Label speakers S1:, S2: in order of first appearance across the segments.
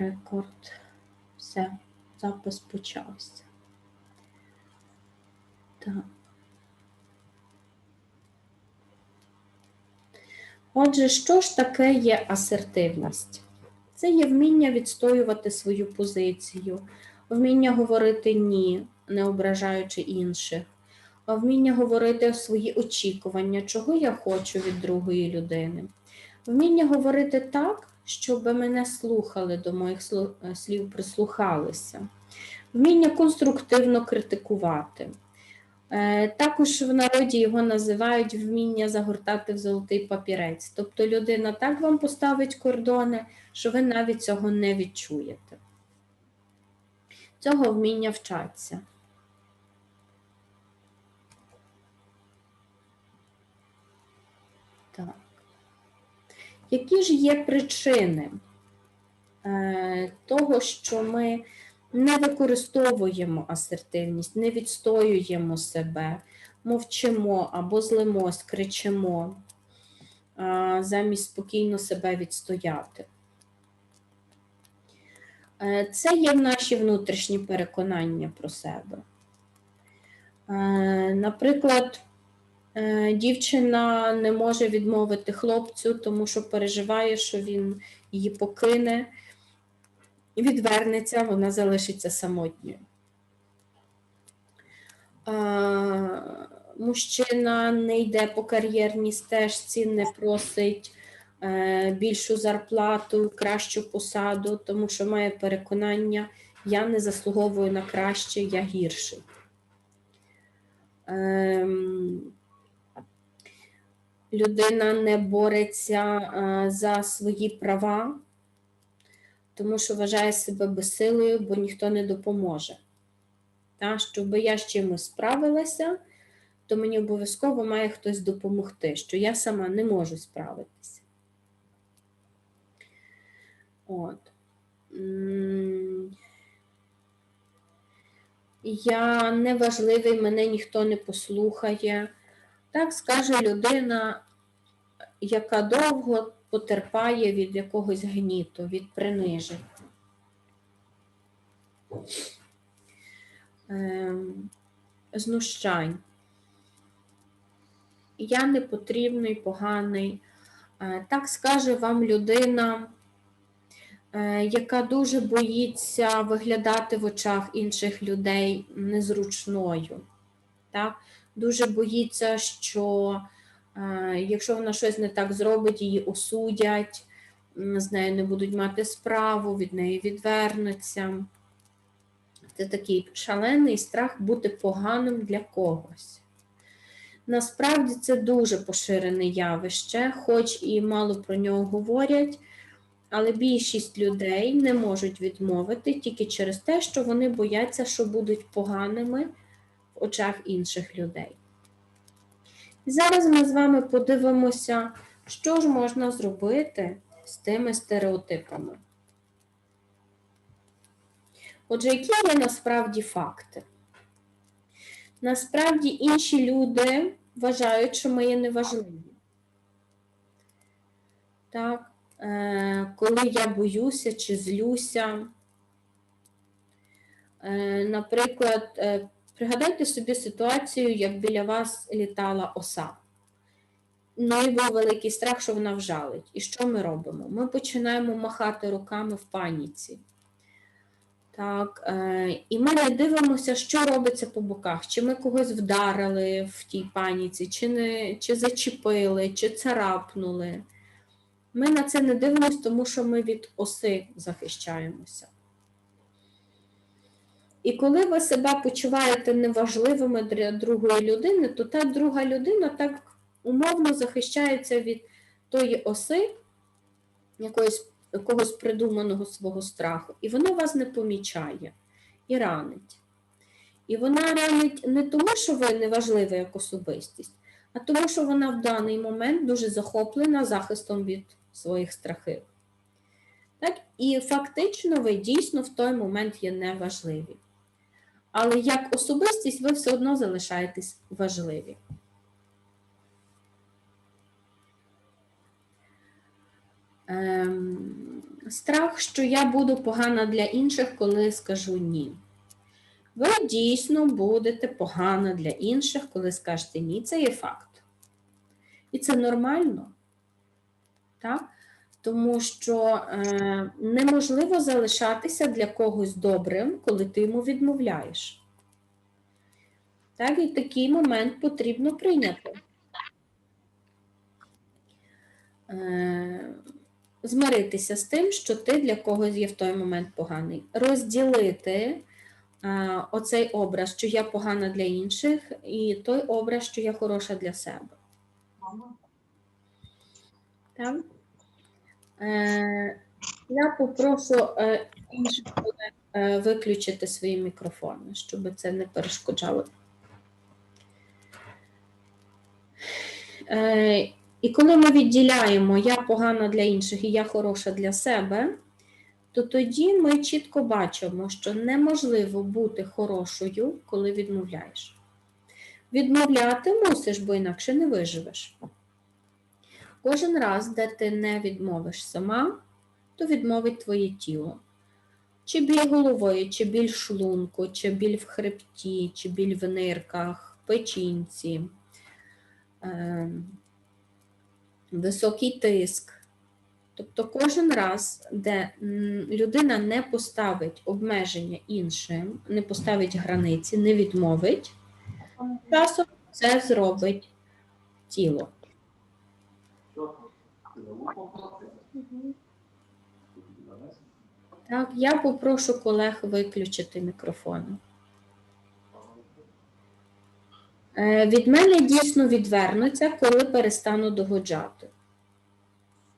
S1: Рекорд. Все, запис почався. Так. Отже, що ж таке є асертивність? Це є вміння відстоювати свою позицію, вміння говорити ні, не ображаючи інших, вміння говорити свої очікування, чого я хочу від другої людини, вміння говорити так, щоб мене слухали, до моїх слів прислухалися, вміння конструктивно критикувати. Е, також в народі його називають вміння загортати в золотий папірець. Тобто людина так вам поставить кордони, що ви навіть цього не відчуєте. Цього вміння вчаться. Так. Які ж є причини е, того, що ми не використовуємо асертивність, не відстоюємо себе, мовчимо або злимось, кричимо, замість спокійно себе відстояти. Е, це є наші внутрішні переконання про себе. Е, наприклад, е, дівчина не може відмовити хлопцю, тому що переживає, що він її покине, відвернеться, вона залишиться самотньою. Мужчина не йде по кар'єрній стежці, не просить е, більшу зарплату, кращу посаду, тому що має переконання, я не заслуговую на краще, я гірший. Людина не бореться е, за свої права тому що вважає себе безсилою, бо ніхто не допоможе. Та, Щоб я з чимось справилася, то мені обов'язково має хтось допомогти, що я сама не можу справитися. От. Я неважливий, мене ніхто не послухає. Так скаже людина, яка довго потерпає від якогось гніту, від принижень. Ем, знущань. Я не потрібний, поганий. Е, так скаже вам людина, е, яка дуже боїться виглядати в очах інших людей незручною. Так? Дуже боїться, що Якщо вона щось не так зробить, її осудять, з нею не будуть мати справу, від неї відвернуться. Це такий шалений страх бути поганим для когось. Насправді це дуже поширене явище, хоч і мало про нього говорять, але більшість людей не можуть відмовити тільки через те, що вони бояться, що будуть поганими очах інших людей. Зараз ми з вами подивимося, що ж можна зробити з тими стереотипами. Отже, які є насправді факти? Насправді інші люди вважають, що ми є неважливі. Так, е, Коли я боюся чи злюся, е, наприклад, е, Пригадайте собі ситуацію, як біля вас літала оса. І був великий страх, що вона вжалить. І що ми робимо? Ми починаємо махати руками в паніці. Так, е, І ми не дивимося, що робиться по боках, чи ми когось вдарили в тій паніці, чи не, чи зачепили, чи царапнули. Ми на це не дивимося, тому що ми від оси захищаємося. І коли ви себе почуваєте неважливими для другої людини, то та друга людина так умовно захищається від тої оси, якоїсь, якогось придуманого свого страху, і вона вас не помічає і ранить. І вона ранить не тому, що ви неважлива як особистість, а тому, що вона в даний момент дуже захоплена захистом від своїх страхів. Так? І фактично ви дійсно в той момент є неважливі. Але як особистість ви все одно залишаєтесь важливі. Ем, страх, що я буду погана для інших, коли скажу ні. Ви дійсно будете погана для інших, коли скажете ні. Це є факт. І це нормально. Так? Тому що е, неможливо залишатися для когось добрим, коли ти йому відмовляєш. Так, і такий момент потрібно прийняти. Е, змиритися з тим, що ти для когось є в той момент поганий. Розділити е, оцей образ, що я погана для інших, і той образ, що я хороша для себе. Так? Е, я попрошу е, інших е, виключити свої мікрофони, щоб це не перешкоджало. І коли ми відділяємо я погана для інших і я хороша для себе, то тоді ми чітко бачимо, що неможливо бути хорошою, коли відмовляєш. Відмовляти мусиш, бо інакше не виживеш. Кожен раз, де ти не відмовиш сама, то відмовить твоє тіло. Чи біль головою, чи біль шлунку, чи біль в хребті, чи біль в нирках, печінці, е, високий тиск. Тобто кожен раз, де людина не поставить обмеження іншим, не поставить границі, не відмовить, часом це зробить тіло. Так, я попрошу колег виключити мікрофони. Е, Від мене дійсно відвернуться, коли перестану догоджати.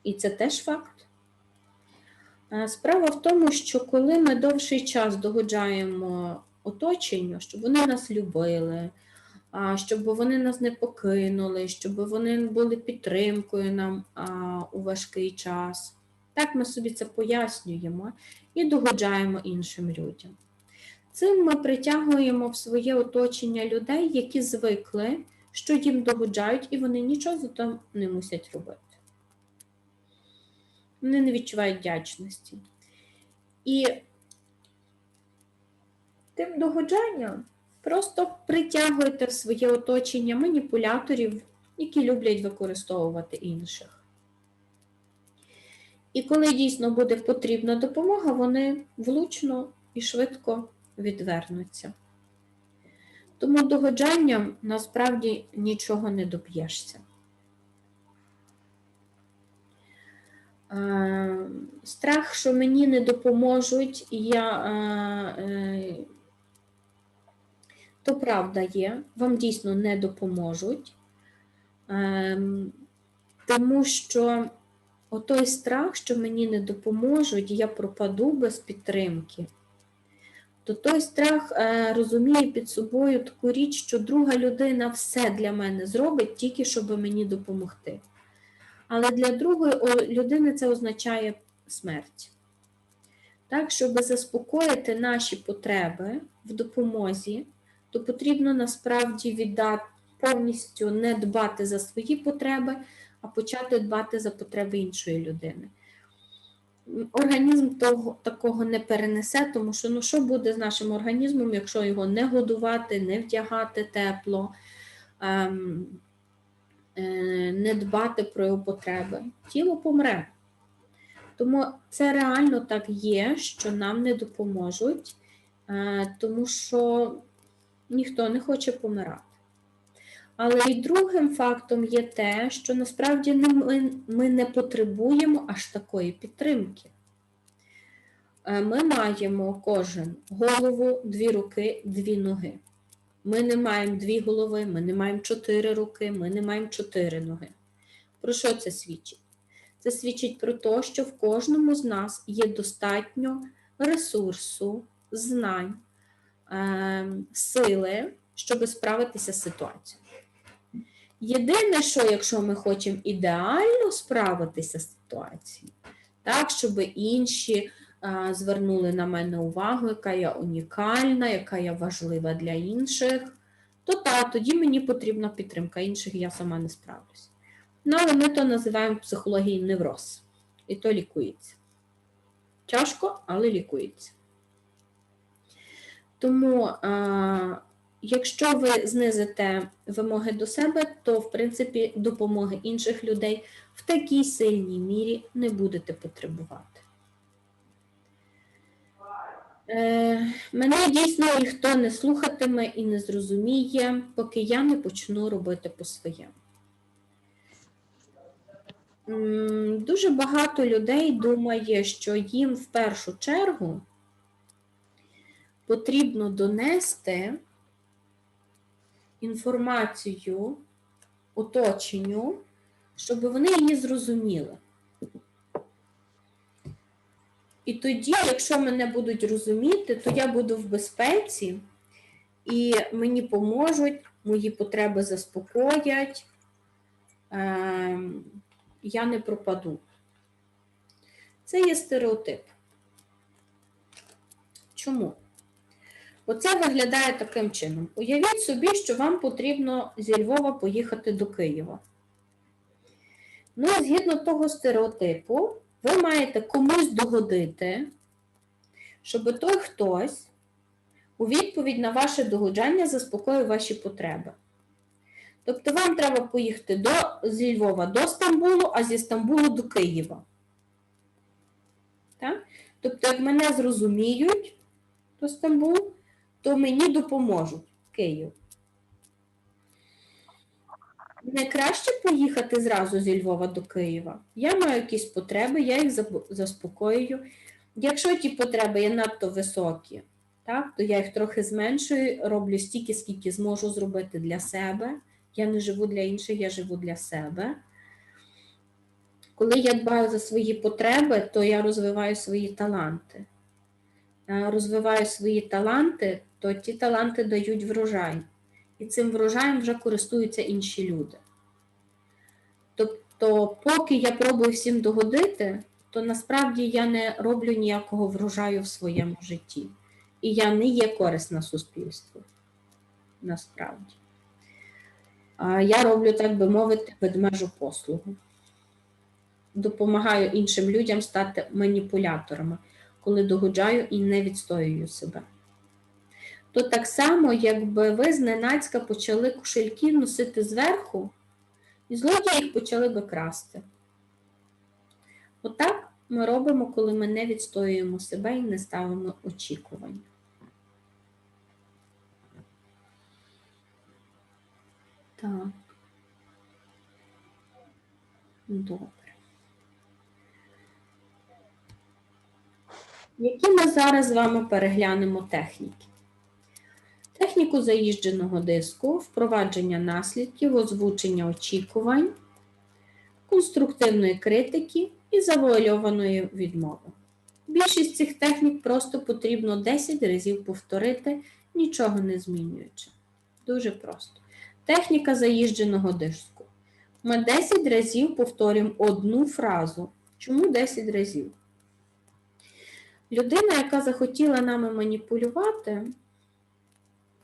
S1: І це теж факт. Е, Справа в тому, що коли ми довший час догоджаємо оточенню, щоб вони нас любили, щоб вони нас не покинули, щоб вони були підтримкою нам у важкий час. Так ми собі це пояснюємо і догоджаємо іншим людям. Цим ми притягуємо в своє оточення людей, які звикли, що їм догоджають, і вони нічого за то не мусять робити. Вони не відчувають вдячності. І тим догоджанням просто притягуєте в своє оточення маніпуляторів, які люблять використовувати інших. І коли дійсно буде потрібна допомога, вони влучно і швидко відвернуться. Тому догоджанням насправді нічого не доб'єшся. Е, Страх, що мені не допоможуть, і я, е, е, то правда є, вам дійсно не допоможуть, Ем, тому що отой страх, що мені не допоможуть, я пропаду без підтримки, то той страх е, розуміє під собою таку річ, що друга людина все для мене зробить, тільки щоб мені допомогти. Але для другої людини це означає смерть. Так, щоб заспокоїти наші потреби в допомозі, то потрібно насправді віддати повністю не дбати за свої потреби, а почати дбати за потреби іншої людини. Організм того, такого не перенесе, тому що ну, що буде з нашим організмом, якщо його не годувати, не вдягати тепло, ем, е, не дбати про його потреби. Тіло помре. Тому це реально так є, що нам не допоможуть, е, тому що ніхто не хоче помирати. Але і другим фактом є те, що насправді ми, ми не потребуємо аж такої підтримки. Е, Ми маємо кожен голову, дві руки, дві ноги. Ми не маємо дві голови, ми не маємо чотири руки, ми не маємо чотири ноги. Про що це свідчить? Це свідчить про те, що в кожному з нас є достатньо ресурсу, знань, сили, щоб справитися з ситуацією. Єдине, що якщо ми хочемо ідеально справитися з ситуацією, так, щоб інші а, звернули на мене увагу, яка я унікальна, яка я важлива для інших, то так, тоді мені потрібна підтримка інших, я сама не справлюсь. Ну, але ми то називаємо в психології невроз, і то лікується. Тяжко, але лікується. Тому, а, якщо ви знизите вимоги до себе, то, в принципі, допомоги інших людей в такій сильній мірі не будете потребувати. Е, Мене дійсно ніхто не слухатиме і не зрозуміє, поки я не почну робити по-своєму. Дуже багато людей думає, що їм в першу чергу потрібно донести інформацію оточенню, щоб вони її зрозуміли. І тоді, якщо мене будуть розуміти, то я буду в безпеці, і мені поможуть, мої потреби заспокоять, ем, я не пропаду. Це є стереотип. Чому? Оце виглядає таким чином. Уявіть собі, що вам потрібно зі Львова поїхати до Києва. Ну, згідно того стереотипу, ви маєте комусь догодити, щоб той хтось у відповідь на ваше догоджання заспокоїв ваші потреби. Тобто вам треба поїхати до, зі Львова до Стамбулу, а зі Стамбулу до Києва. Так? Тобто, як мене зрозуміють до Стамбул, то мені допоможуть Київ. Не краще поїхати зразу зі Львова до Києва. Я маю якісь потреби, я їх заспокоюю. Якщо ті потреби є надто високі, так, то я їх трохи зменшую, роблю стільки, скільки зможу зробити для себе. Я не живу для інших, я живу для себе. Коли я дбаю за свої потреби, то я розвиваю свої таланти. Е, Розвиваю свої таланти, то ті таланти дають врожай. І цим врожаєм вже користуються інші люди. Тобто, поки я пробую всім догодити, то насправді я не роблю ніякого врожаю в своєму житті. І я не є корисна суспільству. Насправді. Я роблю, так би мовити, ведмежу послугу. Допомагаю іншим людям стати маніпуляторами, коли догоджаю і не відстоюю себе. То так само, якби ви зненацька почали кошельки носити зверху, і злодії їх почали би красти. Отак ми робимо, коли ми не відстоюємо себе і не ставимо очікування. Так. Добре. Які ми зараз з вами переглянемо техніки? Техніку заїждженого диску, впровадження наслідків, озвучення очікувань, конструктивної критики і завуальованої відмови. Більшість цих технік просто потрібно 10 разів повторити, нічого не змінюючи. Дуже просто. Техніка заїждженого диску. Ми 10 разів повторюємо одну фразу. Чому 10 разів? Людина, яка захотіла нами маніпулювати,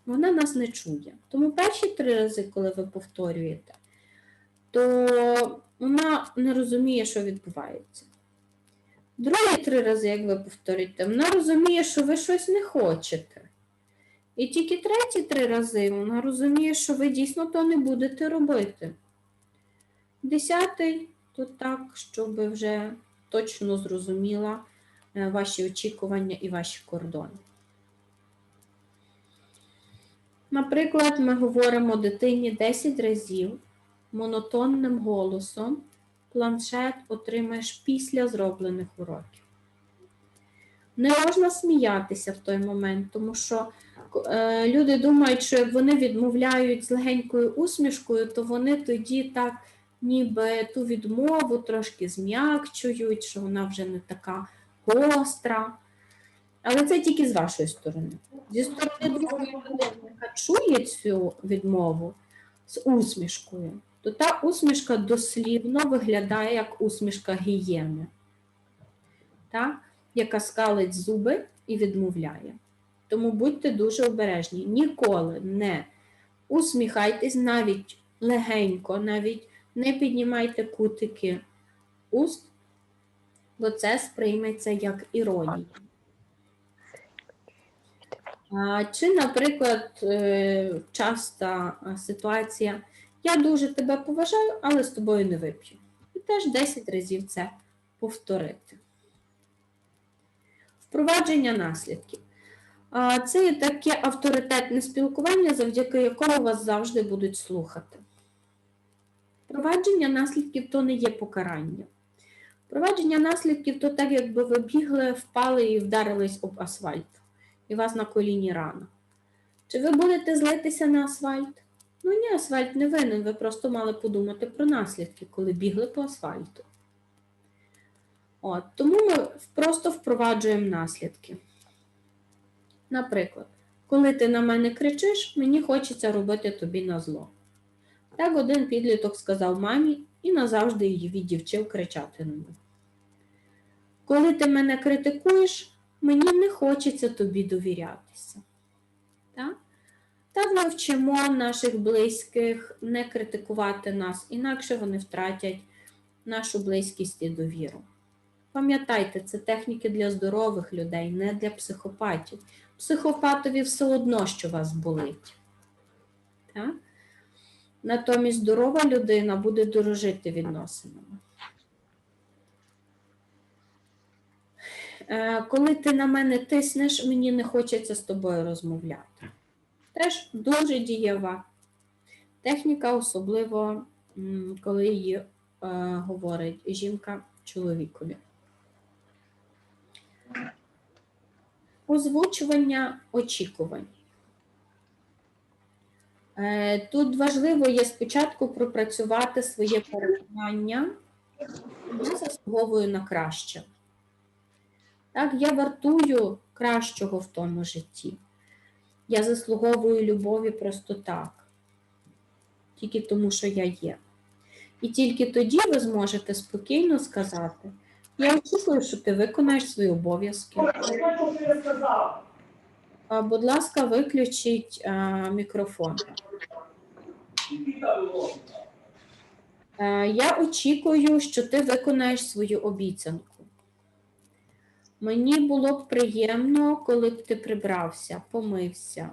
S1: вона нас не чує. Тому перші три рази, коли ви повторюєте, то вона не розуміє, що відбувається. Другі три рази, як ви повторюєте, вона розуміє, що ви щось не хочете. І тільки треті три рази вона розуміє, що ви дійсно то не будете робити. Десятий то так, щоб вже точно зрозуміла е, ваші очікування і ваші кордони. Наприклад, ми говоримо дитині 10 разів монотонним голосом планшет отримаєш після зроблених уроків. Не можна сміятися в той момент, тому що е, люди думають, що як вони відмовляють з легенькою усмішкою, то вони тоді так ніби ту відмову трошки зм'якчують, що вона вже не така гостра. Але це тільки з вашої сторони. Зі сторони другої людини, яка чує цю відмову з усмішкою, то та усмішка дослівно виглядає як усмішка гієни, так? яка скалить зуби і відмовляє. Тому будьте дуже обережні. Ніколи не усміхайтесь навіть легенько, навіть не піднімайте кутики уст, бо це сприйметься як іронія. Чи, наприклад, е, часта ситуація, я дуже тебе поважаю, але з тобою не вип'ю. І теж 10 разів це повторити. Впровадження наслідків. Це є таке авторитетне спілкування, завдяки якому вас завжди будуть слухати. Впровадження наслідків то не є покарання. Впровадження наслідків то так, якби ви бігли, впали і вдарились об асфальт, і у вас на коліні рана. Чи ви будете злитися на асфальт? Ну ні, асфальт не винен, ви просто мали подумати про наслідки, коли бігли по асфальту. От, Тому ми просто впроваджуємо наслідки. Наприклад, коли ти на мене кричиш, мені хочеться робити тобі на зло. Так один підліток сказав мамі і назавжди її віддівчив кричати. Коли ти мене критикуєш, мені не хочеться тобі довірятися. Так? Так ми наших близьких не критикувати нас, інакше вони втратять нашу близькість і довіру. Пам'ятайте, це техніки для здорових людей, не для психопатів. Психопатові все одно, що вас болить. Так? Натомість здорова людина буде дорожити відносинами. Коли ти на мене тиснеш, мені не хочеться з тобою розмовляти. Теж дуже дієва техніка, особливо коли її е, говорить жінка чоловікові. Озвучування очікувань. Е, Тут важливо є спочатку пропрацювати своє переконання, я заслуговую на краще. Так, я вартую кращого в тому житті. Я заслуговую любові просто так, тільки тому, що я є. І тільки тоді ви зможете спокійно сказати: я очікую, що ти виконаєш свої обов'язки. Будь ласка, виключіть а, мікрофон. Е, Я очікую, що ти виконаєш свою обіцянку. Мені було б приємно, коли б ти прибрався, помився.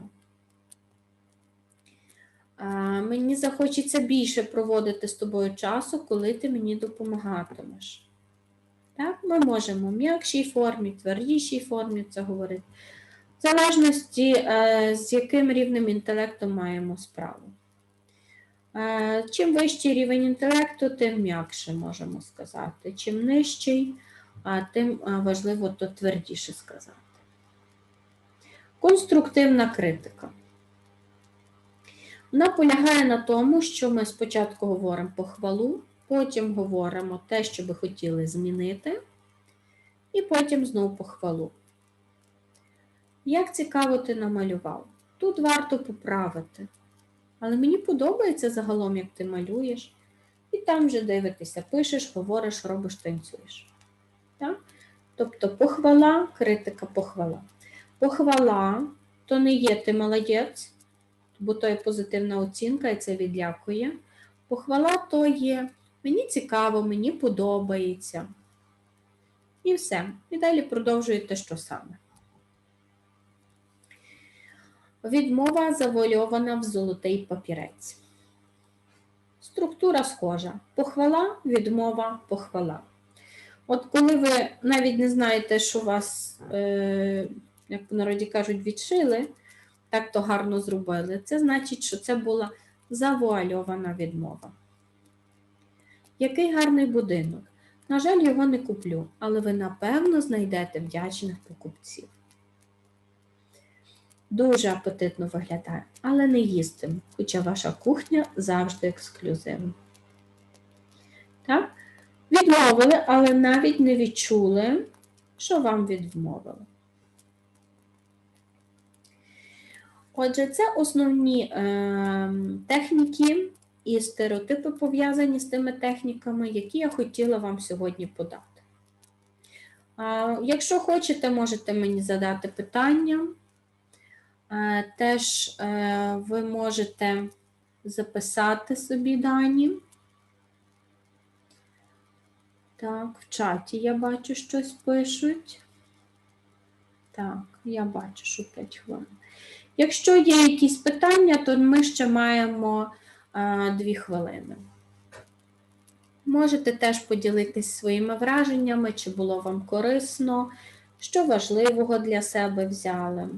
S1: Мені захочеться більше проводити з тобою часу, коли ти мені допомагатимеш. Так, ми можемо в м'якшій формі, твердішій формі це говорити. В залежності, е, з яким рівнем інтелекту маємо справу. Е, Чим вищий рівень інтелекту, тим м'якше можемо сказати. Чим нижчий, тим важливо то твердіше сказати. Конструктивна критика. Вона полягає на тому, що ми спочатку говоримо похвалу, потім говоримо те, що би хотіли змінити, і потім знову похвалу. Як цікаво ти намалював? Тут варто поправити. Але мені подобається загалом, як ти малюєш. І там вже дивитися, пишеш, говориш, робиш, танцюєш. Так? Тобто похвала, критика, похвала. Похвала то не є ти молодець, бо то є позитивна оцінка і це відлякує. Похвала то є мені цікаво, мені подобається. І все. І далі продовжуєте що саме. Відмова завуальована в золотий папірець. Структура схожа. Похвала, відмова, похвала. От коли ви навіть не знаєте, що вас, е, як в народі кажуть, відшили, так то гарно зробили, це значить, що це була завуальована відмова. Який гарний будинок. На жаль, його не куплю, але ви напевно знайдете вдячних покупців. Дуже апетитно виглядає, але не їстим, хоча ваша кухня завжди ексклюзивна. Так? Відмовили, але навіть не відчули, що вам відмовили. Отже, це основні е, техніки і стереотипи пов'язані з тими техніками, які я хотіла вам сьогодні подати. Е, якщо хочете, можете мені задати питання. Е, Теж е, ви можете записати собі дані. Так, в чаті я бачу щось пишуть. Так, я бачу, що 5 хвилин. Якщо є якісь питання, то ми ще маємо 2 хвилини. Можете теж поділитись своїми враженнями, чи було вам корисно, що важливого для себе взяли.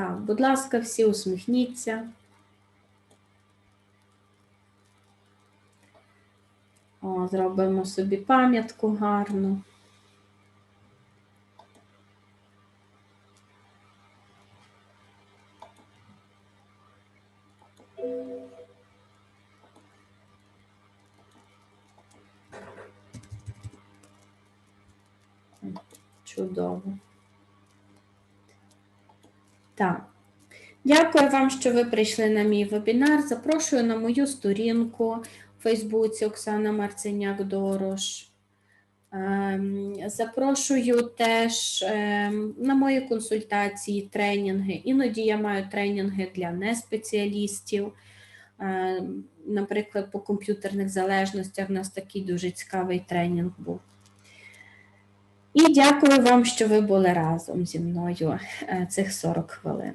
S1: Так, будь ласка, всі усміхніться. О, зробимо собі пам'ятку гарну. Чудово. Так. Дякую вам, що ви прийшли на мій вебінар. Запрошую на мою сторінку в Фейсбуці Оксана Марциняк Дорош. Ем, Запрошую теж ем, на мої консультації, тренінги. Іноді я маю тренінги для неспеціалістів. Ем, Наприклад, по комп'ютерних залежностях у нас такий дуже цікавий тренінг був. І дякую вам, що ви були разом зі мною е, цих 40 хвилин.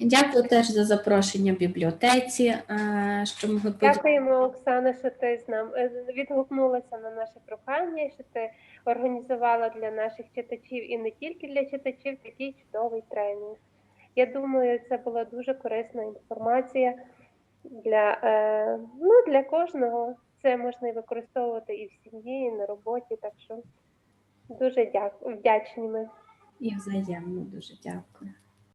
S1: Дякую теж за запрошення в бібліотеці, е, що поділитися.
S2: Дякуємо, Оксана, що ти з нами е, відгукнулася на наше прохання, що ти організувала для наших читачів і не тільки для читачів такий чудовий тренінг. Я думаю, це була дуже корисна інформація для, е, ну, для кожного. Це можна і використовувати і в сім'ї, і на роботі. Так що дуже дякую, вдячні ми.
S1: І взаємно дуже дякую.